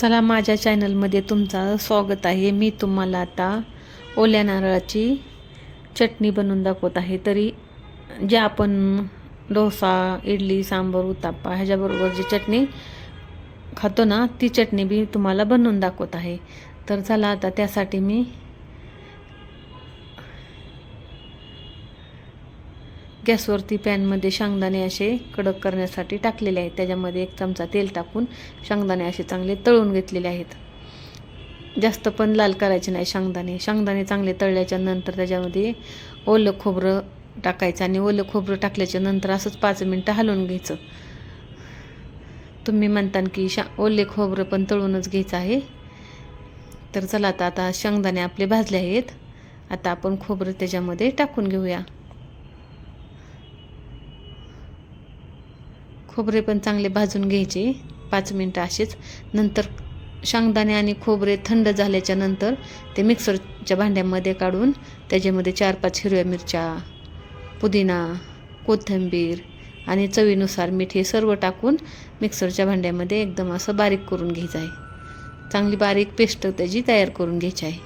चला माझ्या चॅनलमध्ये तुमचं स्वागत आहे. मी तुम्हाला आता ओल्या नारळाची चटणी बनवून दाखवत आहे. तरी जे आपण डोसा इडली सांबर उत्ताप्पा ह्याच्याबरोबर जी चटणी खातो ना ती चटणी बी तुम्हाला बनवून दाखवत आहे. तर चला आता त्यासाठी मी गॅसवरती पॅनमध्ये शेंगदाणे असे कडक करण्यासाठी टाकलेले आहेत. त्याच्यामध्ये एक चमचा तेल टाकून शेंगदाणे असे चांगले तळून घेतलेले आहेत. जास्त पण लाल करायचे नाही शेंगदाणे. शेंगदाणे चांगले तळल्याच्या नंतर त्याच्यामध्ये ओलं खोबरं टाकायचं आणि ओलं खोबरं टाकल्याच्या नंतर असंच पाच मिनटं हलवून घ्यायचं. तुम्ही म्हणता की शा ओले खोबरं पण तळूनच घ्यायचं आहे. तर चला आता आता शेंगदाणे आपले भाजले आहेत. आता आपण खोबरं त्याच्यामध्ये टाकून घेऊया. खोबरे पण चांगले भाजून घ्यायचे. पाच मिनटं असेच. नंतर शेंगदाणे आणि खोबरे थंड झाल्याच्यानंतर ते मिक्सरच्या भांड्यामध्ये काढून त्याच्यामध्ये चार पाच हिरव्या मिरच्या पुदिना कोथिंबीर आणि चवीनुसार मीठ हे सर्व टाकून मिक्सरच्या भांड्यामध्ये एकदम असं बारीक करून घ्यायचं आहे. चांगली बारीक पेस्ट त्याची तयार करून घ्यायची आहे.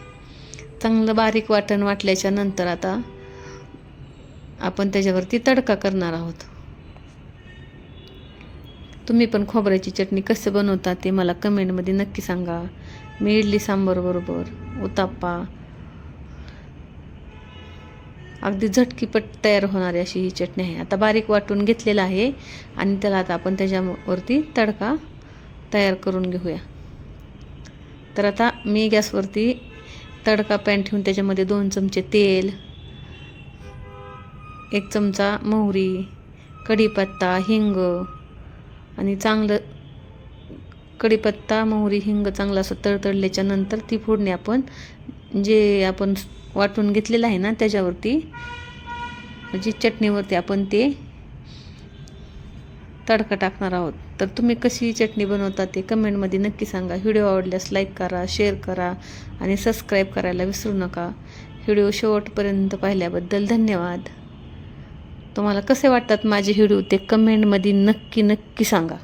चांगलं बारीक वाटण वाटल्याच्या नंतर आता आपण त्याच्यावरती तडका करणार आहोत. तुम्ही पण खोबऱ्याची चटणी कसं बनवता ते मला कमेंटमध्ये नक्की सांगा. मी इडली सांबर बरोबर अगदी झटकीपट तयार होणारी अशी ही चटणी आहे. आता बारीक वाटून घेतलेलं आहे आणि त्याला आता आपण त्याच्यावरती तडका तयार करून घेऊया. तर आता मी गॅसवरती तडका पॅन ठेवून त्याच्यामध्ये दोन चमचे तेल एक चमचा मोहरी कढीपत्ता हिंग आणि चांगलं कढीपत्ता मोहरी हिंग चांगला असं तळतळल्याच्या नंतर ती फोडणी आपण जे आपण वाटून घेतलेलं आहे ना त्याच्यावरती जी चटणीवरती आपण ते तडका टाकणार आहोत. तर तुम्ही कशी चटणी बनवता ते कमेंटमध्ये नक्की सांगा. व्हिडिओ आवडल्यास लाईक करा शेअर करा आणि सबस्क्राईब करायला विसरू नका. व्हिडिओ शेवटपर्यंत पाहिल्याबद्दल धन्यवाद. तुम्हाला कसे वाटतात माझे व्हिडिओ ते कमेंटमध्ये नक्की नक्की सांगा.